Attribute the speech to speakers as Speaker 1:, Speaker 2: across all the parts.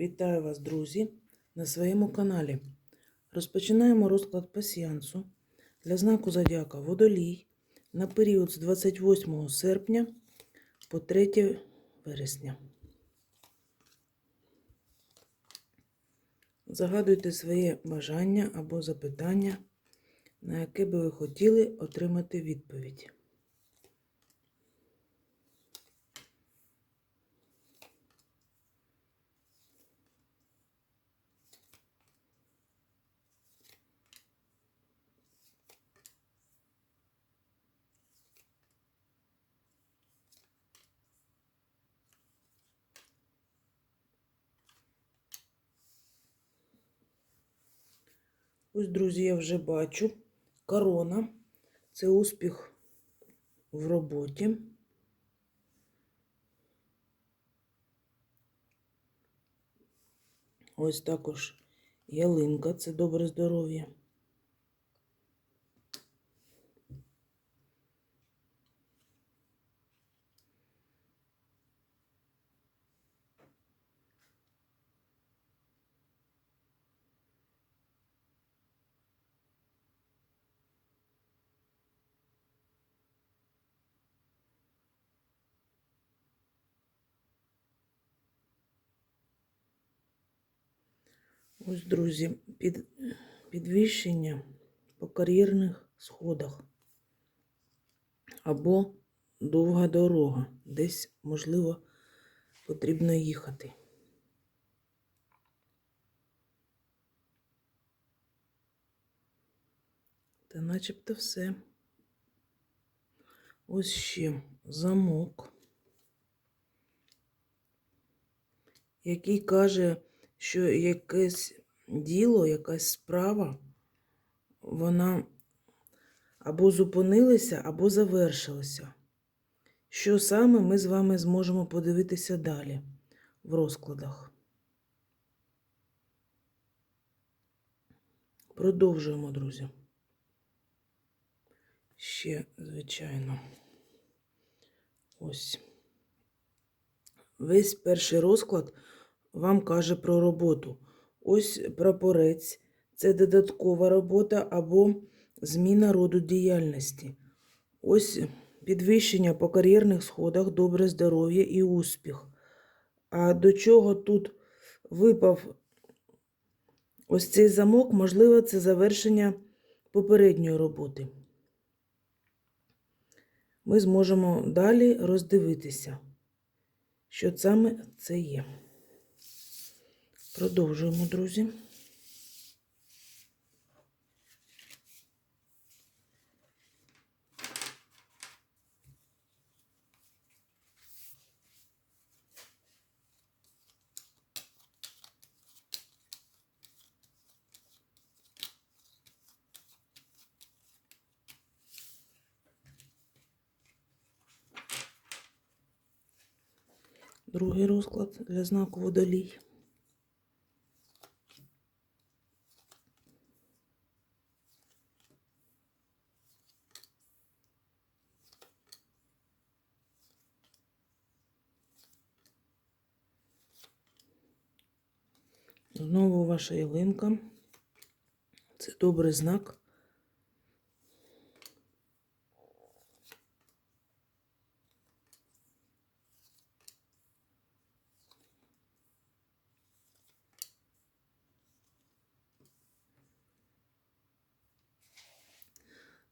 Speaker 1: Вітаю вас, друзі, на своєму каналі. Розпочинаємо розклад пасіянсу для знаку Зодіака Водолій на період з 28 серпня по 3 вересня. Загадуйте своє бажання або запитання, на яке би ви хотіли отримати відповідь. Ось, друзі, я вже бачу. Корона це успіх в роботі. Ось також ялинка це добре здоров'я. Ось, друзі, під, підвищення по кар'єрних сходах або довга дорога. Десь, можливо, потрібно їхати. Та начебто все. Ось ще замок, який каже, що якесь діло, якась справа, вона або зупинилася, або завершилася. Що саме ми з вами зможемо подивитися далі в розкладах. Продовжуємо, друзі. Ще, звичайно, ось. Весь перший розклад вам каже про роботу. Ось прапорець це додаткова робота або зміна роду діяльності. Ось підвищення по кар'єрних сходах, добре здоров'я і успіх. А до чого тут випав ось цей замок, можливо, це завершення попередньої роботи. Ми зможемо далі роздивитися, що саме це є. Продовжуємо, друзі. Другий розклад для знаку водолій. Знову ваша ялинка. Це добрий знак.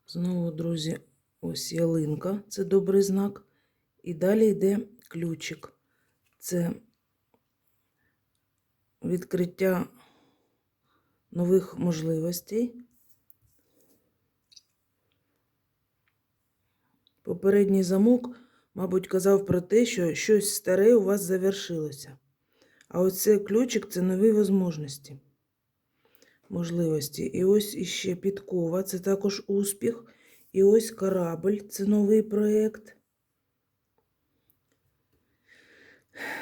Speaker 1: Знову, друзі, ось ялинка, це добрий знак. І далі йде ключик. Це відкриття нових можливостей. Попередній замок, мабуть, казав про те, що щось старе у вас завершилося. А оце ключик це нові можливості. можливості. І ось іще підкова, це також успіх. І ось корабль, це новий проєкт.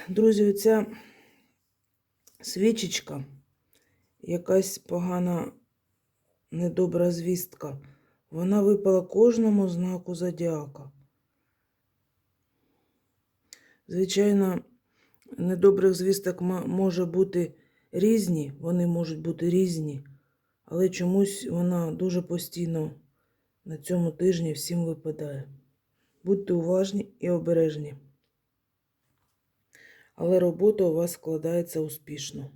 Speaker 1: Друзі, оця свічечка, якась погана, недобра звістка, вона випала кожному знаку зодіака. Звичайно, недобрих звісток може бути різні, вони можуть бути різні, але чомусь вона дуже постійно на цьому тижні всім випадає. Будьте уважні і обережні. Але робота у вас складається успішно.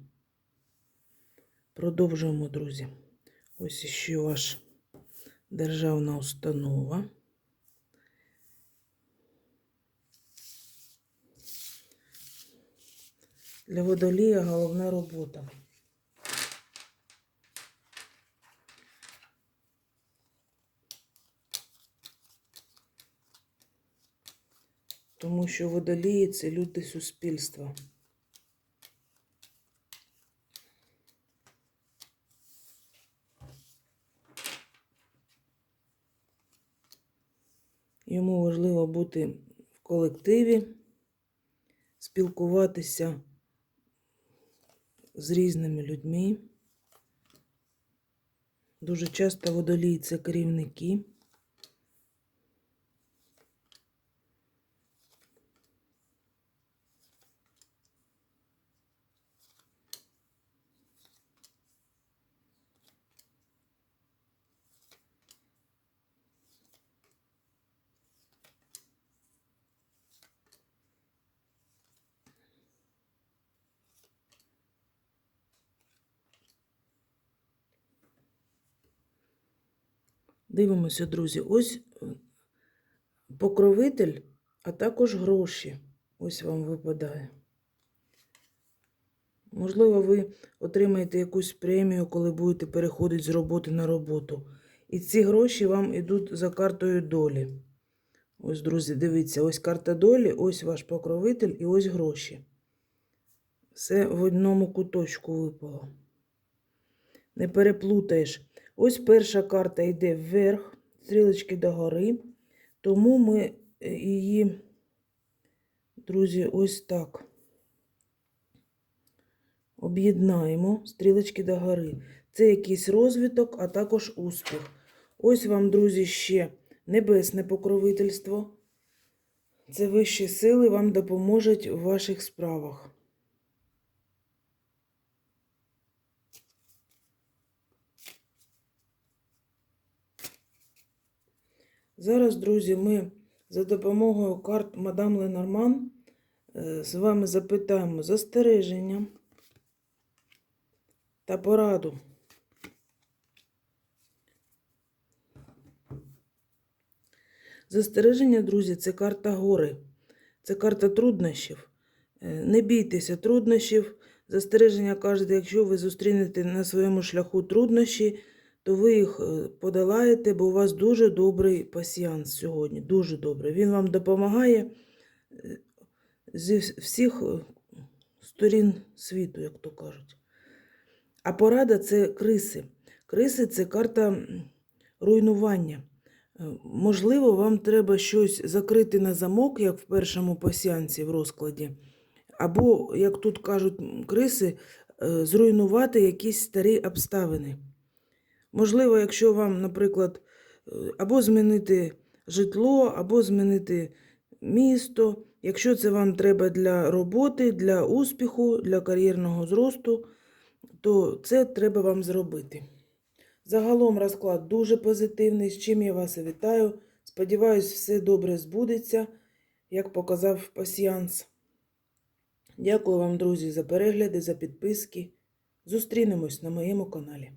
Speaker 1: Продовжуємо, друзі. Ось ще ваш державна установа. Для водолія головна робота. Тому що водолії це люди суспільства. Йому важливо бути в колективі, спілкуватися з різними людьми. Дуже часто водолії це керівники. Дивимося, друзі. Ось е, покровитель, а також гроші. Ось вам випадає. Можливо, ви отримаєте якусь премію, коли будете переходити з роботи на роботу. І ці гроші вам йдуть за картою долі. Ось, друзі, дивіться, ось карта долі, ось ваш покровитель і ось гроші. Все в одному куточку випало. Не переплутаєш. Ось перша карта йде вверх, стрілочки догори. Тому ми е, її, друзі, ось так об'єднаємо стрілочки догори. Це якийсь розвиток, а також успіх. Ось вам, друзі, ще небесне покровительство. Це вищі сили вам допоможуть в ваших справах. Зараз, друзі, ми за допомогою карт Мадам Ленорман е, з вами запитаємо застереження та пораду. Застереження, друзі, це карта гори, це карта труднощів. Е, Не бійтеся труднощів. Застереження кажете, якщо ви зустрінете на своєму шляху труднощі, то ви їх е, подолаєте, бо у вас дуже добрий пасіянс сьогодні. Дуже добрий. Він вам допомагає е, зі всіх е, сторін світу, як то кажуть. А порада це криси. Криси це карта руйнування. Можливо, вам треба щось закрити на замок, як в першому пасіанці в розкладі. Або, як тут кажуть криси, зруйнувати якісь старі обставини. Можливо, якщо вам, наприклад, е, або змінити житло, або змінити місто, якщо це вам треба для роботи, для успіху, для кар'єрного зросту, то це треба вам зробити. Загалом розклад дуже позитивний, з чим я вас і вітаю. Сподіваюсь, все добре збудеться, як показав пасіянс. Дякую вам, друзі, за перегляди, за підписки. Зустрінемось на моєму каналі.